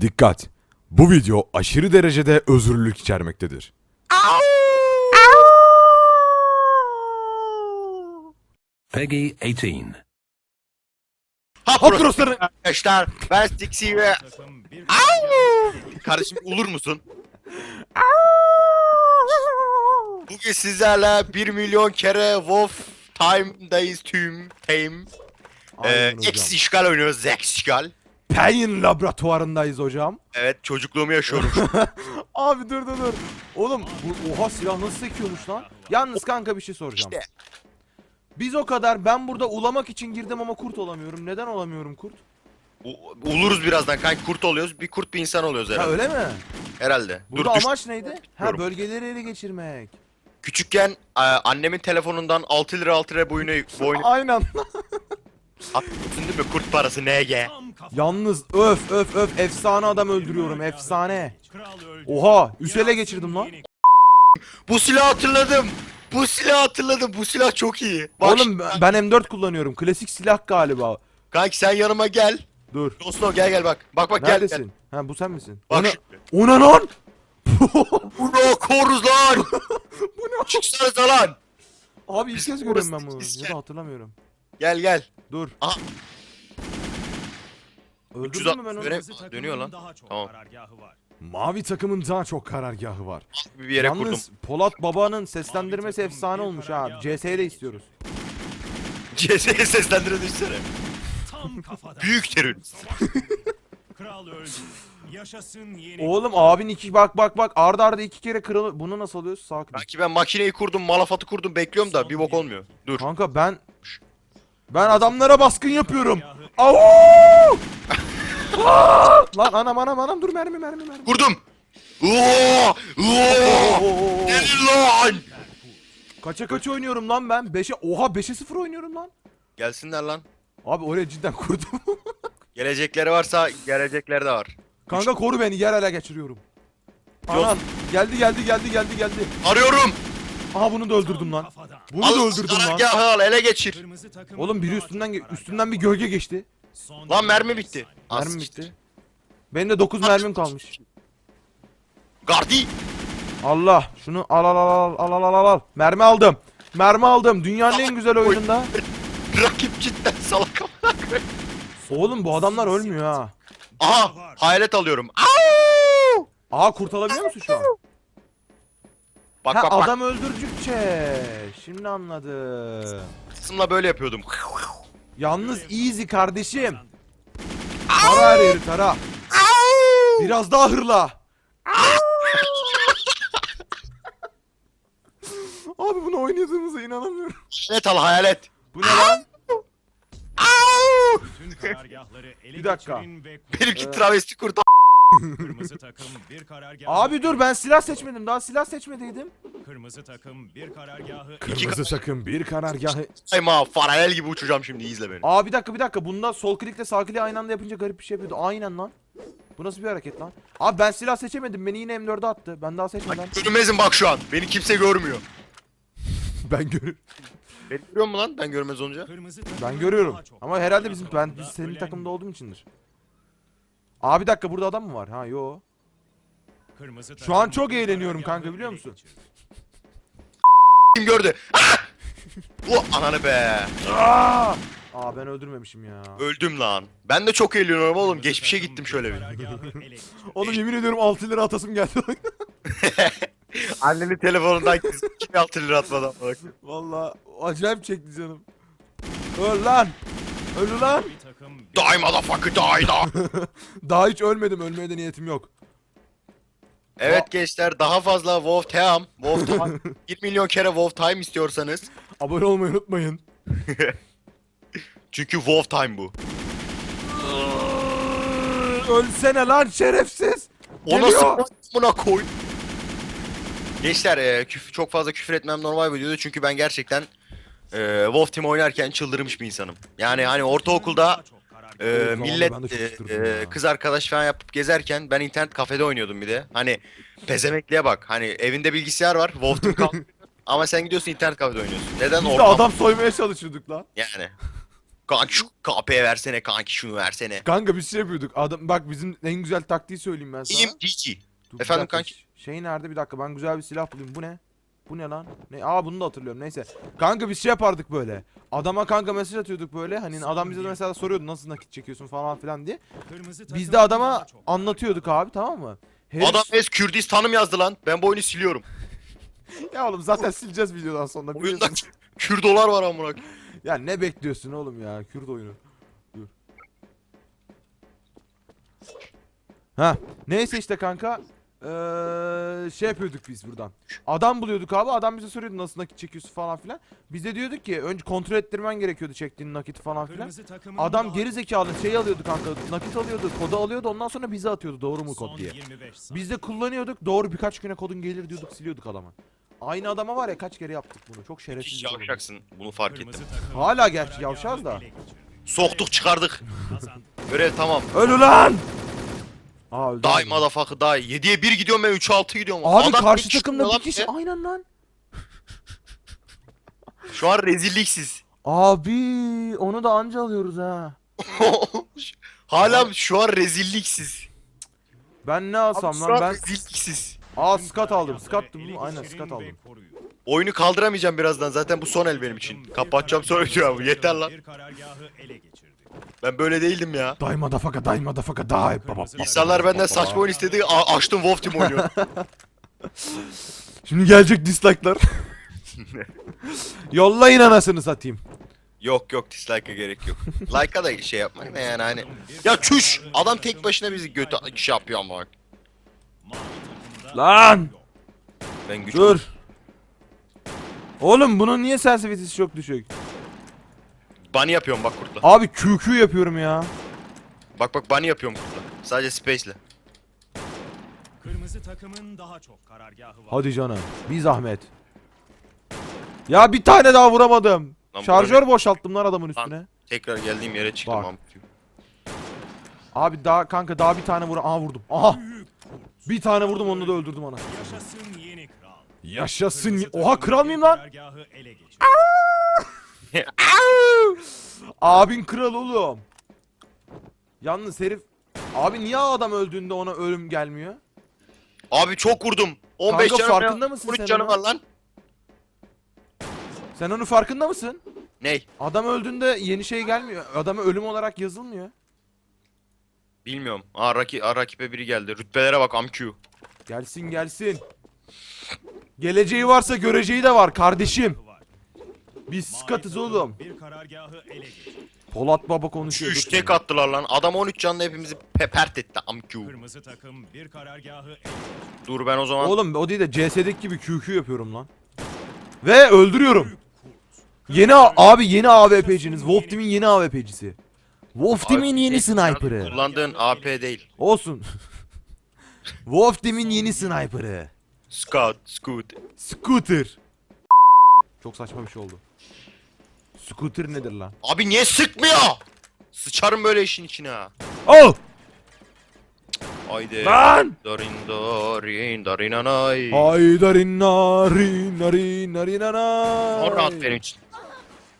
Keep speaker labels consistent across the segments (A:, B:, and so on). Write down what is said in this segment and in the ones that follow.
A: Dikkat! Bu video aşırı derecede özürlülük içermektedir.
B: Peggy 18.
C: Ha
A: Hop crossları!
C: Arkadaşlar ben Stixi ve... Au! Kardeşim olur musun? Bugün sizlerle 1 milyon kere Wolf Time'dayız tüm Time. Ee. X işgal oynuyoruz. X işgal.
A: Pain laboratuvarındayız hocam.
C: Evet çocukluğumu yaşıyorum.
A: Abi dur dur dur. Oğlum bu oha silah nasıl sekiyormuş lan? Yalnız kanka bir şey soracağım.
C: İşte.
A: Biz o kadar ben burada ulamak için girdim ama kurt olamıyorum. Neden olamıyorum kurt?
C: U- Oluruz birazdan kanka kurt oluyoruz. Bir kurt bir insan oluyoruz
A: Ha
C: herhalde.
A: öyle mi?
C: Herhalde.
A: Burada
C: düş-
A: amaç neydi? Ha
C: Bilmiyorum.
A: bölgeleri ele geçirmek.
C: Küçükken e, annemin telefonundan 6 lira 6 lira boyunu boyunu
A: Aynen.
C: Atmışsın değil mi? Kurt parası NG.
A: Yalnız öf öf öf efsane adam öldürüyorum efsane. Oha üst ele geçirdim lan.
C: Bu silahı hatırladım. Bu silahı hatırladım. Bu silah çok iyi. Bak
A: Oğlum ben ben M4 kullanıyorum. Klasik silah galiba.
C: Kanki sen yanıma gel.
A: Dur.
C: Dostum gel gel bak. Bak bak gel.
A: Neredesin?
C: gel.
A: Ha bu sen misin?
C: Bak
A: Ona,
C: şimdi.
A: ona lan!
C: Bu ne koruz lan?
A: bu ne?
C: Çıksanıza lan.
A: Abi ilk kez görüyorum ben bunu. Ya da hatırlamıyorum.
C: Gel gel.
A: Dur.
C: Aha.
A: Öldürdün mü ben onu?
C: Görev- Dönüyor lan. Tamam.
A: Mavi takımın daha çok karargahı var.
C: Bir yere
A: Yalnız
C: kurdum.
A: Polat Baba'nın seslendirmesi efsane olmuş ha. CS'de istiyoruz.
C: CS'ye seslendiren düşsene. Büyük terör.
D: Kral öldü. Yaşasın yeni
A: Oğlum abin iki bak bak bak arda arda iki kere kırılı. Bunu nasıl alıyoruz? Sakin.
C: Kanki ben makineyi kurdum, malafatı kurdum, bekliyorum da bir bok olmuyor. Dur.
A: Kanka ben ben adamlara baskın yapıyorum. Au! Aa! Lan anam anam anam dur mermi mermi mermi.
C: Kurdum. Oo! Oo!
A: Oo!
C: Gelin lan!
A: Kaça kaç oynuyorum lan ben? 5'e oha 5'e 0 oynuyorum lan.
C: Gelsinler lan.
A: Abi oraya cidden kurdum.
C: Gelecekleri varsa gelecekleri de var.
A: Kanka koru beni yer ele geçiriyorum. Anam geldi geldi geldi geldi geldi.
C: Arıyorum.
A: Aha bunu da öldürdüm lan. Bunu da öldürdüm lan.
C: karargahı al, ele geçir.
A: Oğlum biri üstünden ge- üstünden bir gölge geçti.
C: Lan mermi bitti.
A: Mermi bitti. Benim de 9 mermim kalmış.
C: Gardi.
A: Allah şunu al al al al al al al al. Mermi aldım. Mermi aldım. Dünyanın en güzel oyununda.
C: Rakip cidden salak amına koyayım.
A: Oğlum bu adamlar ölmüyor ha.
C: Aha hayalet alıyorum. Au!
A: Aa kurt alabiliyor musun şu an?
C: Bak
A: ha
C: bak bak.
A: adam öldürdükçe. Şimdi anladım.
C: Kısımla böyle yapıyordum.
A: Yalnız easy kardeşim. Tara her yeri tara. Biraz daha hırla. Abi bunu oynadığımıza inanamıyorum.
C: Hayalet al hayalet.
A: Bu ne lan? Bir dakika.
C: Benimki travesti kurt.
D: Kırmızı takım bir karargah.
A: Abi dur ben silah seçmedim. Daha silah seçmediydim.
D: Kırmızı takım bir karargahı
A: Kırmızı takım bir karargahı.
C: Ayma farayel gibi uçacağım şimdi izle beni.
A: Aa bir dakika bir dakika. Bunda sol klikle sağ kliği aynı anda yapınca garip bir şey yapıyordu. Aynen lan. Bu nasıl bir hareket lan? Abi ben silah seçemedim. Beni yine M4'e attı. Ben daha seçmeden.
C: Görünmezim bak şu an. Beni kimse görmüyor.
A: ben görüyorum.
C: Beni görüyor mu lan ben görmez olunca?
D: Kırmızı takım
A: Ben görüyorum.
D: daha çok
A: Ama herhalde bizim ben biz senin
D: ölen
A: takımda olduğum içindir. Aa bir dakika burada adam mı var? Ha yo.
D: Kırmızı
A: Şu an çok eğleniyorum kanka, biliyor musun?
C: Kim gördü? Ah! O ananı be.
A: Aa! Aa ben öldürmemişim ya.
C: Öldüm lan. Ben de çok eğleniyorum oğlum. Geçmişe gittim şöyle bir.
A: Oğlum yemin ediyorum 6 lira atasım geldi.
C: Annenin telefonundan kim 6 lira atmadan bak.
A: Valla acayip çekti canım. Öl lan. Öl lan.
C: Die motherfucker die die.
A: Daha hiç ölmedim. Ölmeye de niyetim yok.
C: Evet gençler daha fazla WoW Team. WoW Time. 1 milyon kere WoW Time istiyorsanız.
A: Abone olmayı unutmayın.
C: Çünkü WoW Time bu.
A: Ölsene lan şerefsiz.
C: O
A: Geliyor.
C: nasıl buna koy. Gençler e, küf- çok fazla küfür etmem normal videoda çünkü ben gerçekten e, WoW Team oynarken çıldırmış bir insanım. Yani hani ortaokulda e,
A: zamanında
C: millet e, e, kız arkadaş falan yapıp gezerken ben internet kafede oynuyordum bir de. Hani pezemekliğe bak. Hani evinde bilgisayar var. WoW Team kal- Ama sen gidiyorsun internet kafede oynuyorsun. Neden
A: Biz de
C: ortam?
A: adam soymaya çalışıyorduk lan.
C: Yani. Kanki şu KP'ye versene kanki şunu versene.
A: Kanka biz şey yapıyorduk. Adam bak bizim en güzel taktiği söyleyeyim ben sana.
C: İyiyim GG.
A: Dur, bir
C: Efendim
A: dakika,
C: kanki?
A: Şey nerede bir dakika ben güzel bir silah bulayım. Bu ne? Bu ne lan? Ne? Aa bunu da hatırlıyorum. Neyse. Kanka biz şey yapardık böyle. Adama kanka mesaj atıyorduk böyle. Hani adam bize de mesela soruyordu nasıl nakit çekiyorsun falan filan diye. Biz de adama anlatıyorduk abi tamam mı? Herif-
C: Adam es Kürdistan'ım yazdı lan. Ben bu oyunu siliyorum.
A: Ya oğlum zaten sileceğiz videodan sonra.
C: Oyunda. Kürdolar var amına. koyayım.
A: Ya ne bekliyorsun oğlum ya? Kürt oyunu. Dur. Ha, neyse işte kanka. Eee şey yapıyorduk biz buradan. Adam buluyorduk abi. Adam bize soruyordu nasıl nakit çekiyorsun falan filan. Biz de diyorduk ki önce kontrol ettirmen gerekiyordu çektiğin nakiti falan filan.
D: Kırmızı takımın
A: Adam geri zekalı şey alıyordu kanka. Nakit alıyordu, kodu alıyordu. Ondan sonra bize atıyordu doğru mu kod diye.
D: 25 saniye.
A: Biz de kullanıyorduk. Doğru birkaç güne kodun gelir diyorduk, siliyorduk adama. Aynı adama var ya kaç kere yaptık bunu. Çok şerefsiz.
C: Yavşaksın. Bunu fark ettim.
A: Hala gerçi
D: karargahı
A: yavşağız da.
D: ele geçirdi.
C: Soktuk çıkardık.
D: Kazandı.
C: Görev tamam.
A: Öl ulan! Aa, öldü
C: Die motherfucker die. 7'ye 1 gidiyorum ben 3'e 6 gidiyorum.
A: Abi
C: Adam
A: karşı
C: bir kişi
A: takımda
C: lan
A: bir kişi
C: bize.
A: aynen lan.
C: Şu an rezilliksiz.
A: Abi onu da anca alıyoruz ha.
C: Hala şu an rezilliksiz.
A: Ben ne
C: Abi
A: alsam
C: şu
A: lan
C: an
A: ben
C: rezilliksiz.
A: Aa skat aldım. Skat mı? Aynen skat aldım.
C: Oyunu kaldıramayacağım birazdan. Zaten bu son el benim için. Kapatacağım sonra diyor abi. Yeter lan.
D: Bir karargahı ele geçirdi.
C: Ben böyle değildim ya.
A: Die motherfucker die motherfucker die baba.
D: Kırmızı
C: İnsanlar benden
A: Baba.
C: saçma oyun istedi. A- açtım WoW Team oynuyor.
A: Şimdi gelecek dislike'lar. Yollayın anasını satayım.
C: yok yok dislike'a gerek yok. Like'a da şey yapmayın da yani hani. Ya çüş! Adam tek başına bizi götü şey yapıyor ama bak.
A: Lan!
C: Ben güç
A: Dur. Oğlum bunun niye sensitivity'si çok düşük?
C: Bunny yapıyorum bak kurtla.
A: Abi QQ yapıyorum ya.
C: Bak bak bunny yapıyorum kurtla. Sadece space'le.
D: Kırmızı takımın daha çok karargahı var.
A: Hadi canım. Bir zahmet. Ya bir tane daha vuramadım.
C: Lan
A: Şarjör boşalttım lan adamın
C: Lan.
A: üstüne.
C: Tekrar geldiğim yere çıktım
A: Bak. Abi daha kanka daha bir tane vur. Aha vurdum. Aha. Bir tane vurdum onu da öldürdüm ana.
D: Yaşasın yeni kral.
A: Yaşasın. Oha kral mıyım lan? Abin kral oğlum. Yalnız herif Abi niye adam öldüğünde ona ölüm gelmiyor?
C: Abi çok vurdum. 15
A: Kanka
C: canım
A: farkında
C: ya.
A: mısın
C: 13
A: sen
C: canım
A: ona?
C: var lan.
A: Sen onun farkında mısın?
C: Ney?
A: Adam öldüğünde yeni şey gelmiyor. Adama ölüm olarak yazılmıyor.
C: Bilmiyorum. Aa, raki, aa rakibe biri geldi. Rütbelere bak amQ.
A: Gelsin gelsin. Geleceği varsa göreceği de var kardeşim. Biz skatız oğlum.
D: Bir karargahı ele geçirdi.
A: Polat Baba konuşuyor.
C: Çüş
A: dur
C: tek
A: şimdi.
C: attılar lan. Adam 13 canlı hepimizi pepert etti amQ.
D: Kırmızı takım bir karargahı ele geçirdi.
C: Dur ben o zaman.
A: Oğlum o değil de CS'deki gibi QQ yapıyorum lan. Ve öldürüyorum. Yeni a- abi yeni AWP'ciniz. Wolf Team'in yeni AWP'cisi. Wolf Team'in yeni sniper'ı.
C: Kullandığın AP değil.
A: Olsun. Wolf Team'in yeni sniper'ı.
C: Scout, Scoot.
A: Scooter. Çok saçma bir şey oldu. Scooter nedir lan?
C: Abi niye sıkmıyor? Sıçarım böyle işin içine ha.
A: Oh!
C: Haydi.
A: Lan!
C: Darin darin darinanay.
A: Haydarin narin narin narin
C: O rahat benim için.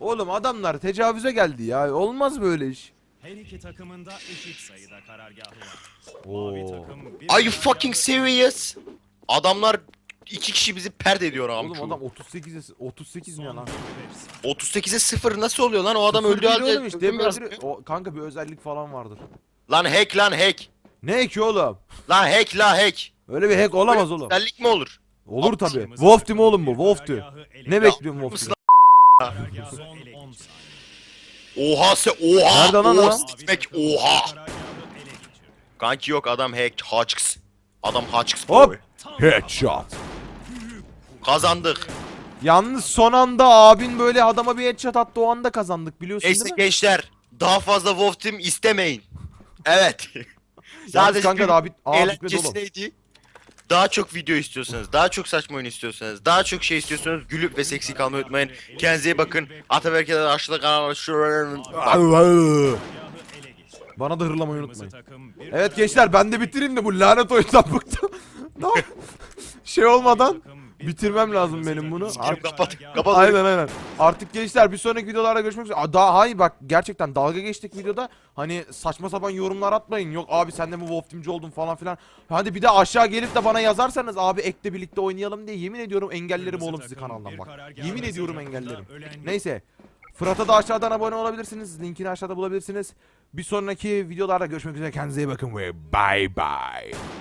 A: Oğlum adamlar tecavüze geldi ya. Olmaz böyle iş.
D: Her iki takımında eşit sayıda karargahı var.
A: Oo.
D: Mavi takım bir
C: Are you fucking serious? Adamlar iki kişi bizi pert ediyor
A: Oğlum
C: amcu.
A: adam 38'e 38 ne
D: Son
A: lan?
D: 25 saniye.
C: 38'e 0 nasıl oluyor lan? O adam öldü halde.
A: oğlum işte. öldürü- O, kanka bir özellik falan vardır.
C: Lan hack lan hack.
A: Ne ki oğlum?
C: Lan hack la hack.
A: Öyle bir hack olamaz oğlum.
C: Özellik mi olur?
A: Olur
C: Abi,
A: tabi. Wolf Team oğlum bu. Wolf Team. Ne bekliyorsun Wolf Team?
D: Karargahı son 10 saniye.
C: Oha se oha.
A: Nerede lan
C: oha,
D: bir
C: oha. Kanki yok adam hack Hutchks. Adam Hutchks
A: Hop.
C: boy.
A: Headshot.
C: Kazandık.
A: Yalnız son anda abin böyle adama bir headshot attı o anda kazandık biliyorsun
C: Neyse
A: değil mi?
C: gençler. Daha fazla Wolf Team istemeyin. Evet.
A: Yalnız kanka daha bit Aa bitmedi
C: eğlencesi
A: oğlum.
C: neydi? Daha çok video istiyorsanız, daha çok saçma oyun istiyorsanız, daha çok şey istiyorsanız gülüp ve seksi kalmayı unutmayın. Kendinize iyi bakın. Ataberke'den aşağıda
D: geçirdi.
A: Bana da hırlamayı unutmayın. Evet gençler ben de bitireyim de bu lanet oyundan bıktım. Daha şey olmadan. Bitirmem lazım benim bunu. Artık-
C: kapat. Kapat.
A: Aynen aynen. Artık gençler bir sonraki videolarda görüşmek üzere. Aa, Daha hayır bak gerçekten dalga geçtik videoda. Hani saçma sapan yorumlar atmayın. Yok abi sen de mi Wolf Team'ci oldun falan filan. Hadi bir de aşağı gelip de bana yazarsanız abi ekle birlikte oynayalım diye yemin ediyorum engellerim oğlum sizi kanaldan bak. Yemin ediyorum engellerim. Neyse. Fırat'a da aşağıdan abone olabilirsiniz. Linkini aşağıda bulabilirsiniz. Bir sonraki videolarda görüşmek üzere. Kendinize iyi bakın ve bye bye.